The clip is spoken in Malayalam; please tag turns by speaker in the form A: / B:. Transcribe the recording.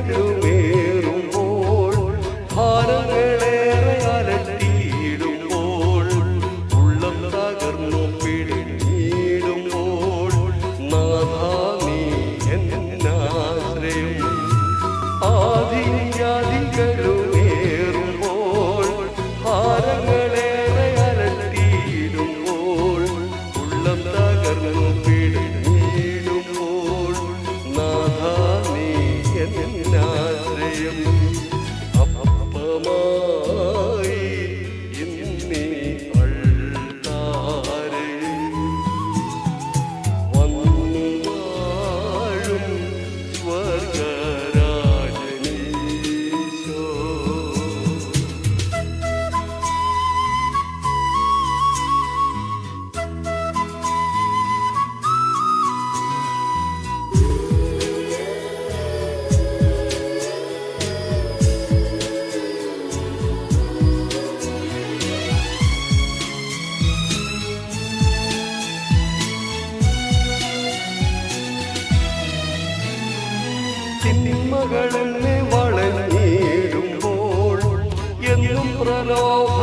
A: do. തിന്മകളെന്നെ വളഞ്ഞിടുമ്പോൾ എന്നും പ്രലോഭനങ്ങൾ